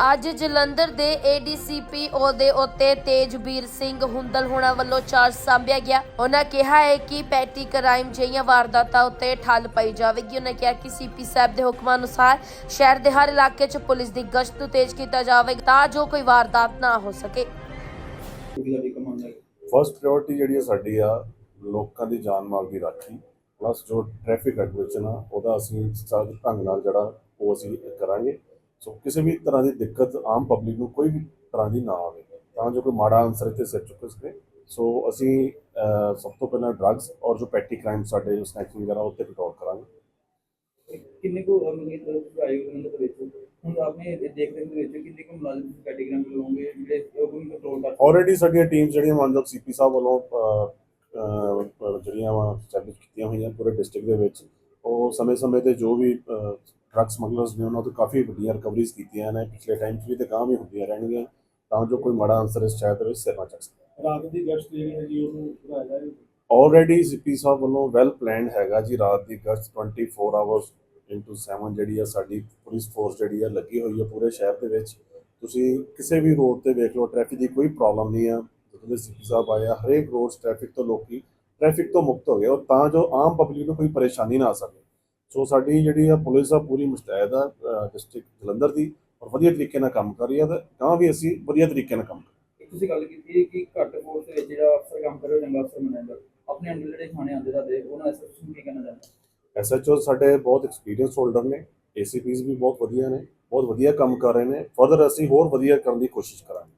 ਅੱਜ ਜਲੰਧਰ ਦੇ ਏਡੀਸੀਪੀ ਅਹੁਦੇ ਉੱਤੇ ਤੇਜਵੀਰ ਸਿੰਘ ਹੁੰਦਲ ਹੋਣਾ ਵੱਲੋਂ ਚਾਰਜ ਸਾਂਭਿਆ ਗਿਆ। ਉਹਨਾਂ ਕਿਹਾ ਹੈ ਕਿ ਪੈਟੀ ਕ੍ਰਾਈਮ ਜਿਹੀਆਂ ਵਾਰਦਾਤਾਂ ਉੱਤੇ ਠੱਲ ਪਈ ਜਾਵੇਗੀ। ਉਹਨਾਂ ਕਿਹਾ ਕਿ ਸੀਪੀ ਸਾਹਿਬ ਦੇ ਹੁਕਮਾਂ ਅਨੁਸਾਰ ਸ਼ਹਿਰ ਦੇ ਹਰ ਇਲਾਕੇ 'ਚ ਪੁਲਿਸ ਦੀ ਗਸ਼ਤ ਨੂੰ ਤੇਜ਼ ਕੀਤਾ ਜਾਵੇਗਾ ਤਾਂ ਜੋ ਕੋਈ ਵਾਰਦਾਤ ਨਾ ਹੋ ਸਕੇ। ਕਿਉਂਕਿ ਸਾਡੀ ਪ੍ਰਾਇੋਰਟੀ ਜਿਹੜੀ ਹੈ ਸਾਡੀ ਆ, ਲੋਕਾਂ ਦੀ ਜਾਨ ਮਾਲ ਦੀ ਰਾਖੀ ਪਲੱਸ ਜੋ ਟ੍ਰੈਫਿਕ ਐਡਮਿਸ਼ਨ ਆ ਉਹਦਾ ਅਸੀਂ ਸਹੀ ਢੰਗ ਨਾਲ ਜਿਹੜਾ ਉਹ ਅਸੀਂ ਕਰਾਂਗੇ। ਸੋ ਕਿਸੇ ਵੀ ਤਰ੍ਹਾਂ ਦੀ ਦਿੱਕਤ ਆਮ ਪਬਲਿਕ ਨੂੰ ਕੋਈ ਵੀ ਤਰ੍ਹਾਂ ਦੀ ਨਾ ਆਵੇ ਤਾਂ ਜੋ ਕੋਈ ਮਾੜਾ ਅਨਸਰ ਇੱਥੇ ਸਿਰ ਚੁੱਕ ਸਕੇ। ਸੋ ਅਸੀਂ ਸਭ ਤੋਂ ਪਹਿਲਾਂ ਡਰੱਗਸ ਔਰ ਜੋ ਪੈਟੀ ਕ੍ਰਾਈਮ ਸਾਡੇ ਜੋ ਸਨੈਚਿੰਗ ਵਗੈਰਾ ਉੱਤੇ ਕੰਟਰੋਲ ਕਰਾਂਗੇ। ਕਿੰਨੇ ਕੋ ਆਏ ਉਹਨਾਂ ਦੇ ਵਿੱਚ? ਹੁਣ ਆਪਣੇ ਇਹ ਦੇਖਦੇ ਦੇ ਵਿੱਚ ਕਿੰਨੇ ਕੋ ਮੁਲਾਜ਼ਮ ਕੈਟੇਗਰੀ ਲਓਗੇ ਜਿਹੜੇ ਉਹ ਵੀ ਕੰਟਰੋਲ ਕਰ ਆਲਰੇਡੀ ਸਾਡੀਆਂ ਟੀਮ ਜਿਹੜੀਆਂ ਮਾਨਯੋਗ ਸੀਪੀ ਸਾਹਿਬ ਵੱਲੋਂ ਜਿਹੜੀਆਂ ਵਾ ਸਟੈਬਲਿਸ਼ ਕੀਤੀਆਂ ਹੋਈਆਂ ਪੂਰੇ ਡਿਸਟ੍ਰਿਕਟ ਦੇ ਵਿੱਚ ਉਹ ਸਮੇਂ-ਸਮੇਂ ਤੇ ਜੋ ਵੀ ਡਰੱਗ ਸਮਗਲਰਸ ਨੇ ਉਹਨਾਂ ਤੋਂ ਕਾਫੀ ਵੱਡੀਆਂ ਰਿਕਵਰੀਜ਼ ਕੀਤੀਆਂ ਨੇ ਪਿਛਲੇ ਟਾਈਮ 'ਚ ਵੀ ਤੇ ਗਾਂ ਵੀ ਹੁੰਦੀਆਂ ਰਹਿਣਗੀਆਂ ਤਾਂ ਜੋ ਕੋਈ ਮਾੜਾ ਅਨਸਰ ਇਸ ਸ਼ਾਇਦ ਵਿੱਚ ਸਿਰ ਨਾ ਚੱਕ ਸਕੇ। ਰਾਤ ਦੀ ਗਸ਼ਤ ਜਿਹੜੀ ਹੈ ਜੀ ਉਹਨੂੰ ਵਧਾਇਆ ਜਾਏ। ਆਲਰੇਡੀ ਸੀਪੀ ਸਾਹਿਬ ਵੱਲੋਂ ਵੈਲ ਪਲਾਨਡ ਹੈਗਾ ਜੀ ਰਾਤ ਦੀ ਗਸ਼ਤ 24 ਆਵਰਸ ਇਨਟੂ 7 ਜਿਹੜੀ ਆ ਸਾਡੀ ਪੁਲਿਸ ਫੋਰਸ ਜਿਹੜੀ ਆ ਲੱਗੀ ਹੋਈ ਹੈ ਪੂਰੇ ਸ਼ਹਿਰ ਦੇ ਵਿੱਚ। ਤੁਸੀਂ ਕਿਸੇ ਵੀ ਰੋਡ ਤੇ ਵੇਖ ਲਓ ਟ੍ਰੈਫਿਕ ਦੀ ਕੋਈ ਪ੍ਰੋਬਲਮ ਨਹੀਂ ਆ। ਜਦੋਂ ਦੇ ਸੀਪੀ ਸਾਹਿਬ ਆਏ ਆ ਹਰੇਕ ਰੋਡ ਟ੍ਰੈਫਿਕ ਤੋਂ ਲੋਕੀ ਟ੍ਰੈਫਿਕ ਤੋਂ ਮੁਕਤ ਹੋ ਗਏ ਔਰ ਤਾਂ ਜੋ ਆਮ ਪਬਲਿਕ ਨੂੰ ਕੋਈ ਪਰੇਸ਼ਾਨੀ ਨਾ ਆ ਸਕੇ। ਸੋ ਸਾਡੀ ਜਿਹੜੀ ਆ ਪੁਲਿਸ ਆ ਪੂਰੀ ਮੁਸਤੈਦ ਆ ਡਿਸਟ੍ਰਿਕਟ ਜਲੰਧਰ ਦੀ ਔਰ ਵਧੀਆ ਤਰੀਕੇ ਨਾਲ ਕੰਮ ਕਰ ਰਹੀ ਆ ਤੇ ਤਾਂ ਵੀ ਅਸੀਂ ਵਧੀਆ ਤਰੀਕੇ ਨਾਲ ਕੰਮ ਕਰ ਤੁਸੀਂ ਗੱਲ ਕੀਤੀ ਹੈ ਕਿ ਘੱਟ ਫੋਰਸ ਦੇ ਵਿੱਚ ਜਿਹੜਾ ਅਫਸਰ ਕੰਮ ਕਰੇ ਉਹ ਚੰਗਾ ਅਫਸਰ ਬਣਿਆ ਜਾਂਦਾ ਆਪਣੇ ਅੰਡਰ ਜਿਹੜੇ ਥਾਣੇ ਆਉਂਦੇ ਤੁਹਾਡੇ ਉਹਨਾਂ ਐਸਐਸ ਨੂੰ ਕੀ ਕਹਿਣਾ ਚਾਹੁੰਦੇ ਐਸਐਚਓ ਸਾਡੇ ਬਹੁਤ ਐਕਸਪੀਰੀਅੰਸ ਹੋਲਡਰ ਨੇ ਏਸੀਪੀਸ ਵੀ ਬਹੁਤ ਵਧੀਆ ਨੇ ਬਹੁਤ ਵਧੀਆ ਕੰਮ ਕਰ ਰਹੇ ਨੇ। ਫਰਦਰ ਅਸੀਂ ਹੋਰ ਵਧੀਆ ਕਰਨ ਦੀ ਕੋਸ਼ਿਸ਼ ਕਰਾਂਗੇ।